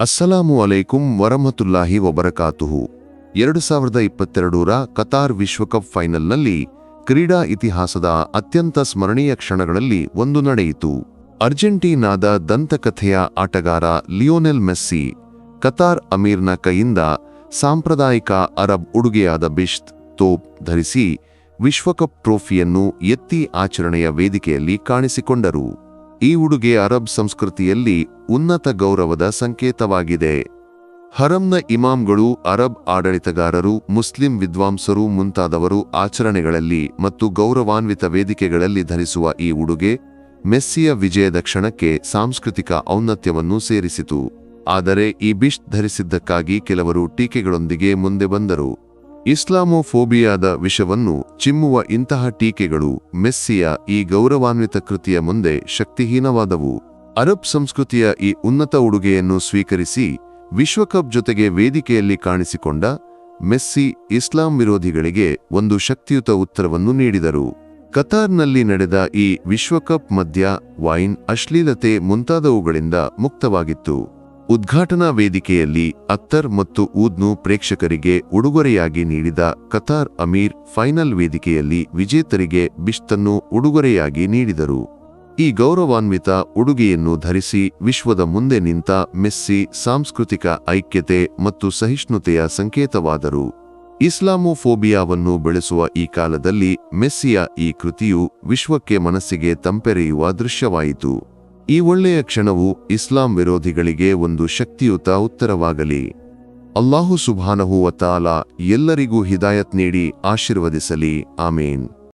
ಅಸ್ಸಲಾಮು ಅಲೈಕುಂ ವರಮತುಲ್ಲಾಹಿ ಒಬರಕಾತುಹು ಎರಡು ಸಾವಿರದ ಇಪ್ಪತ್ತೆರಡರ ಕತಾರ್ ವಿಶ್ವಕಪ್ ಫೈನಲ್ನಲ್ಲಿ ಕ್ರೀಡಾ ಇತಿಹಾಸದ ಅತ್ಯಂತ ಸ್ಮರಣೀಯ ಕ್ಷಣಗಳಲ್ಲಿ ಒಂದು ನಡೆಯಿತು. ಅರ್ಜೆಂಟೀನಾದ ದಂತಕಥೆಯ ಆಟಗಾರ ಲಿಯೋನೆಲ್ ಮೆಸ್ಸಿ, ಕತಾರ್ ಅಮೀರ್ನ ಕೈಯಿಂದ ಸಾಂಪ್ರದಾಯಿಕ ಅರಬ್ ಉಡುಗೆಯಾದ ಬಿಶ್ತ್ ತೋಪ್ ಧರಿಸಿ ವಿಶ್ವಕಪ್ ಟ್ರೋಫಿಯನ್ನು ಎತ್ತಿ ಆಚರಣೆಯ ವೇದಿಕೆಯಲ್ಲಿ ಕಾಣಿಸಿಕೊಂಡರು. ಈ ಉಡುಗೆ ಅರಬ್ ಸಂಸ್ಕೃತಿಯಲ್ಲಿ ಉನ್ನತ ಗೌರವದ ಸಂಕೇತವಾಗಿದೆ. ಹರಂನ ಇಮಾಮ್ಗಳು ಅರಬ್ ಆಡಳಿತಗಾರರು, ಮುಸ್ಲಿಂ ವಿದ್ವಾಂಸರು ಮುಂತಾದವರು ಆಚರಣೆಗಳಲ್ಲಿ ಮತ್ತು ಗೌರವಾನ್ವಿತ ವೇದಿಕೆಗಳಲ್ಲಿ ಧರಿಸುವ ಈ ಉಡುಗೆ ಮೆಸ್ಸಿಯ ವಿಜಯದ ಕ್ಷಣಕ್ಕೆ ಸಾಂಸ್ಕೃತಿಕ ಔನ್ನತ್ಯವನ್ನು ಸೇರಿಸಿತು. ಆದರೆ ಈ ಬಿಷ್ಟ್ ಧರಿಸಿದ್ದಕ್ಕಾಗಿ ಕೆಲವರು ಟೀಕೆಗಳೊಂದಿಗೆ ಮುಂದೆ ಬಂದರು. ಇಸ್ಲಾಮೋಫೋಬಿಯಾದ ವಿಷವನ್ನು ಚಿಮ್ಮುವ ಇಂತಹ ಟೀಕೆಗಳು ಮೆಸ್ಸಿಯ ಈ ಗೌರವಾನ್ವಿತ ಕೃತಿಯ ಮುಂದೆ ಶಕ್ತಿಹೀನವಾದವು. ಅರಬ್ ಸಂಸ್ಕೃತಿಯ ಈ ಉನ್ನತ ಉಡುಗೆಯನ್ನು ಸ್ವೀಕರಿಸಿ ವಿಶ್ವಕಪ್ ಜೊತೆಗೆ ವೇದಿಕೆಯಲ್ಲಿ ಕಾಣಿಸಿಕೊಂಡ ಮೆಸ್ಸಿ ಇಸ್ಲಾಂ ವಿರೋಧಿಗಳಿಗೆ ಒಂದು ಶಕ್ತಿಯುತ ಉತ್ತರವನ್ನು ನೀಡಿದರು. ಕತಾರ್ನಲ್ಲಿ ನಡೆದ ಈ ವಿಶ್ವಕಪ್ ಮದ್ಯ ವೈನ್ ಅಶ್ಲೀಲತೆ ಮುಂತಾದವುಗಳಿಂದ ಮುಕ್ತವಾಗಿತ್ತು. ಉದ್ಘಾಟನಾ ವೇದಿಕೆಯಲ್ಲಿ ಅತ್ತರ್ ಮತ್ತು ಊದ್ನು ಪ್ರೇಕ್ಷಕರಿಗೆ ಉಡುಗೊರೆಯಾಗಿ ನೀಡಿದ ಕತಾರ್ ಅಮೀರ್ ಫೈನಲ್ ವೇದಿಕೆಯಲ್ಲಿ ವಿಜೇತರಿಗೆ ಬಿಷ್ತನ್ನು ಉಡುಗೊರೆಯಾಗಿ ನೀಡಿದರು. ಈ ಗೌರವಾನ್ವಿತ ಉಡುಗೆಯನ್ನು ಧರಿಸಿ ವಿಶ್ವದ ಮುಂದೆ ನಿಂತ ಮೆಸ್ಸಿ ಸಾಂಸ್ಕೃತಿಕ ಐಕ್ಯತೆ ಮತ್ತು ಸಹಿಷ್ಣುತೆಯ ಸಂಕೇತವಾದರು. ಇಸ್ಲಾಮೋಫೋಬಿಯಾವನ್ನು ಬೆಳೆಸುವ ಈ ಕಾಲದಲ್ಲಿ ಮೆಸ್ಸಿಯ ಈ ಕೃತಿಯು ವಿಶ್ವಕ್ಕೆ ಮನಸ್ಸಿಗೆ ತಂಪೆರೆಯುವ ದೃಶ್ಯವಾಯಿತು. ಈ ಒಳ್ಳೆಯ ಕ್ಷಣವು ಇಸ್ಲಾಂ ವಿರೋಧಿಗಳಿಗೆ ಒಂದು ಶಕ್ತಿಯುತ ಉತ್ತರವಾಗಲಿ. ಅಲ್ಲಾಹು ಸುಭಾನಹು ವತಾಲ ಎಲ್ಲರಿಗೂ ಹಿದಾಯತ್ ನೀಡಿ ಆಶೀರ್ವದಿಸಲಿ. ಆಮೇನ್.